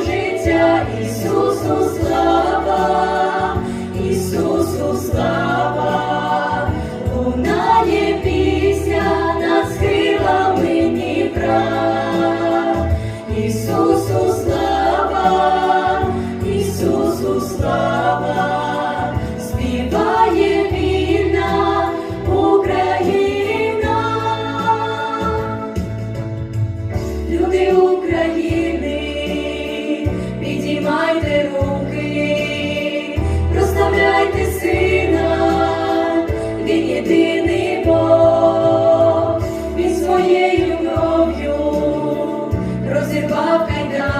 життя, Ісусу слава, Ісусу слава, лунає пісня над схилами Дніпра, Ісусу слава, Ісусу слава, співає вільна Україна, люди України. Твоєю кров'ю розірвав кайдан.